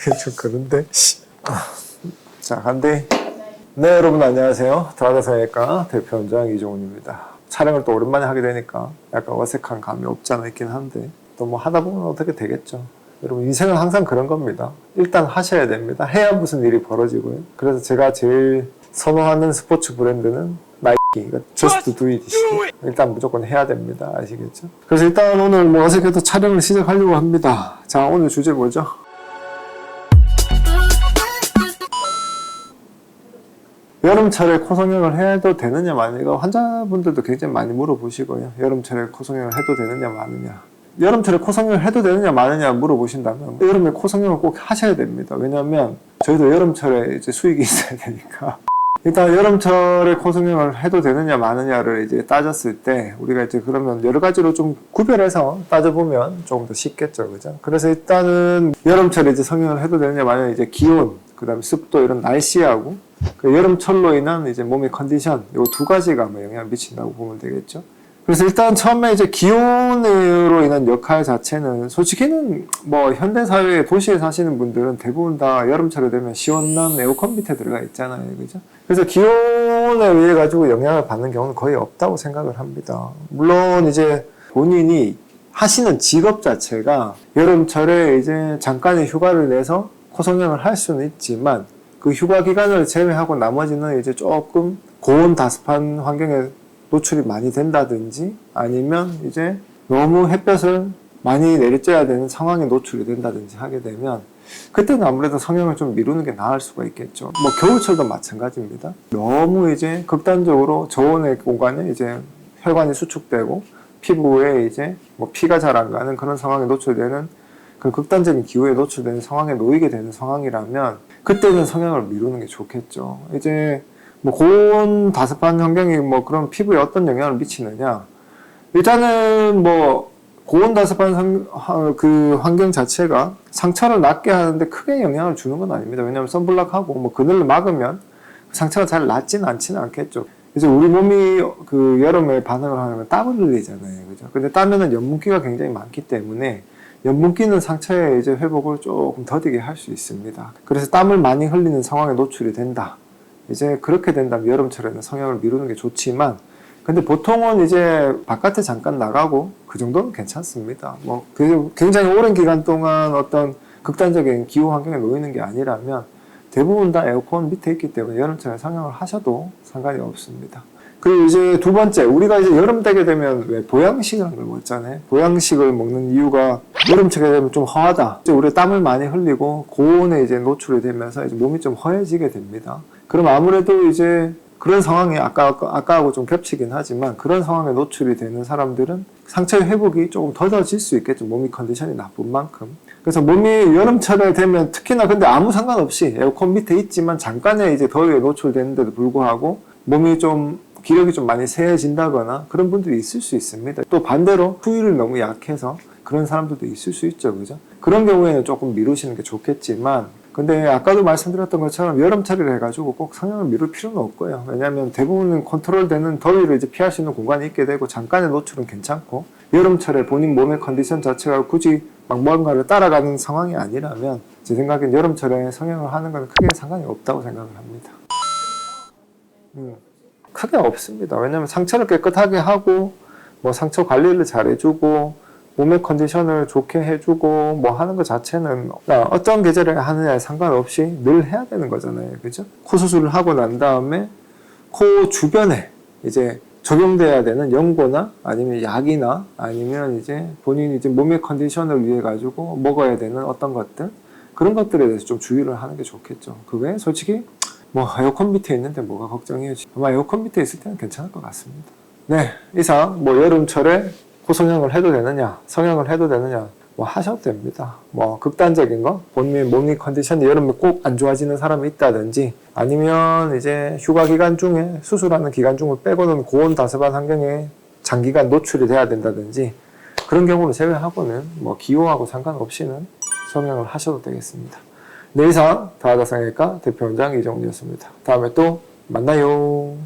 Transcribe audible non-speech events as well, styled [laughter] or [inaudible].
좀 그런데. 자, 간대. 네, 여러분 안녕하세요. 드라다사회과 대표원장 이종훈입니다. 촬영을 또 오랜만에 하게 되니까 약간 어색한 감이 없지 않아 있긴 한데 또 뭐 하다 보면 어떻게 되겠죠. 여러분 인생은 항상 그런 겁니다. 일단 하셔야 됩니다. 해야 무슨 일이 벌어지고요. 그래서 제가 제일 선호하는 스포츠 브랜드는 나이키. just do it. 일단 무조건 해야 됩니다. 아시겠죠? 그래서 일단 오늘 뭐 어색해도 촬영을 시작하려고 합니다. 자, 오늘 주제 뭐죠? 여름철에 코성형을 해도 되느냐 마느냐 환자분들도 굉장히 많이 물어보시고요. 여름철에 코성형을 해도 되느냐 마느냐. 여름철에 코성형을 해도 되느냐 마느냐 물어보신다면 여름에 코성형을 꼭 하셔야 됩니다. 왜냐하면 저희도 여름철에 이제 수익이 [laughs] 있어야 되니까. 일단 여름철에 코성형을 해도 되느냐 마느냐를 이제 따졌을 때 우리가 이제 그러면 여러 가지로 좀 구별해서 따져보면 조금 더 쉽겠죠, 그죠? 그래서 일단은 여름철에 이제 성형을 해도 되느냐 마느냐 이제 기온, 그다음에 습도 이런 날씨하고 그 여름철로 인한 이제 몸의 컨디션 요두 가지가 뭐 영향을 미친다고 보면 되겠죠. 그래서 일단 처음에 이제 기온으로 인한 역할 자체는 솔직히는 뭐 현대 사회에 도시에 사시는 분들은 대부분 다 여름철에 되면 시원한 에어컨 밑에 들어가 있잖아요, 그죠? 그래서 기온에 의해 가지고 영향을 받는 경우는 거의 없다고 생각을 합니다. 물론 이제 본인이 하시는 직업 자체가 여름철에 이제 잠깐의 휴가를 내서 코성형을 할 수는 있지만 그 휴가 기간을 제외하고 나머지는 이제 조금 고온 다습한 환경에 노출이 많이 된다든지 아니면 이제 너무 햇볕을 많이 내리쬐야 되는 상황에 노출이 된다든지 하게 되면 그때는 아무래도 성형을 좀 미루는 게 나을 수가 있겠죠. 뭐 겨울철도 마찬가지입니다. 너무 이제 극단적으로 저온의 공간에 이제 혈관이 수축되고 피부에 이제 뭐 피가 잘 안 가는 그런 상황에 노출되는 그 극단적인 기후에 노출되는 상황에 놓이게 되는 상황이라면 그때는 성형을 미루는 게 좋겠죠. 이제 뭐 고온 다습한 환경이 뭐 그런 피부에 어떤 영향을 미치느냐? 일단은 뭐 고온 다습한 그 환경 자체가 상처를 낫게 하는데 크게 영향을 주는 건 아닙니다. 왜냐하면 선블락하고 뭐 그늘을 막으면 상처가 잘 낫지는 않지는 않겠죠. 이제 우리 몸이 그 여름에 반응을 하면 땀을 흘리잖아요. 그죠? 근데 땀에는 염분기가 굉장히 많기 때문에 염분기는 상처의 이제 회복을 조금 더디게 할 수 있습니다. 그래서 땀을 많이 흘리는 상황에 노출이 된다. 이제 그렇게 된다면 여름철에는 성형을 미루는 게 좋지만 근데 보통은 이제 바깥에 잠깐 나가고 그 정도는 괜찮습니다. 뭐그 굉장히 오랜 기간 동안 어떤 극단적인 기후 환경에 놓이는 게 아니라면 대부분 다 에어컨 밑에 있기 때문에 여름철에 성형을 하셔도 상관이 없습니다. 그리고 이제 두 번째, 우리가 이제 여름 되게 되면 왜걸 먹잖아요. 보양식을 먹는 이유가 여름철에 되면 좀 허하다. 이제 우리 땀을 많이 흘리고 고온에 이제 노출이 되면서 이제 몸이 좀 허해지게 됩니다. 그럼 아무래도 이제 그런 상황이 아까, 아까하고 좀 겹치긴 하지만 그런 상황에 노출이 되는 사람들은 상처의 회복이 조금 더뎌질 수 있겠죠. 몸이 컨디션이 나쁜 만큼. 그래서 몸이 여름철에 되면 특히나 근데 아무 상관없이 에어컨 밑에 있지만 잠깐의 이제 더위에 노출되는데도 불구하고 몸이 좀 기력이 좀 많이 세해진다거나 그런 분들이 있을 수 있습니다. 또 반대로 후유를 너무 약해서 그런 사람들도 있을 수 있죠. 그죠? 그런 경우에는 조금 미루시는 게 좋겠지만 근데 아까도 말씀드렸던 것처럼 여름철이라 해가지고 꼭 성형을 미룰 필요는 없고요. 왜냐하면 대부분 컨트롤되는 더위를 이제 피할 수 있는 공간이 있게 되고 잠깐의 노출은 괜찮고 여름철에 본인 몸의 컨디션 자체가 굳이 막 뭔가를 따라가는 상황이 아니라면 제 생각엔 여름철에 성형을 하는 건 크게 상관이 없다고 생각을 합니다. 음, 크게 없습니다. 왜냐하면 상처를 깨끗하게 하고 뭐 상처 관리를 잘 해주고 몸의 컨디션을 좋게 해주고 뭐 하는 것 자체는 어떤 계절에 하느냐에 상관없이 늘 해야 되는 거잖아요. 그죠? 코 수술을 하고 난 다음에 코 주변에 이제 적용돼야 되는 연고나 아니면 약이나 아니면 이제 본인이 이제 몸의 컨디션을 위해 가지고 먹어야 되는 어떤 것들 그런 것들에 대해서 좀 주의를 하는 게 좋겠죠. 그게 솔직히 뭐 에어컨 밑에 있는데 뭐가 걱정이에요. 아마 에어컨 밑에 있을 때는 괜찮을 것 같습니다. 네, 이상 뭐 여름철에 코성형을 해도 되느냐, 성형을 해도 되느냐, 뭐 하셔도 됩니다. 뭐 극단적인 거, 본인 몸이 컨디션이 여름에 꼭 안 좋아지는 사람이 있다든지, 아니면 이제 휴가 기간 중에 수술하는 기간 중을 빼고는 고온 다습한 환경에 장기간 노출이 돼야 된다든지, 그런 경우를 제외하고는 뭐 기호하고 상관없이는 성형을 하셔도 되겠습니다. 네, 이상 다하다상외과 대표원장 이정훈이었습니다. 다음에 또 만나요.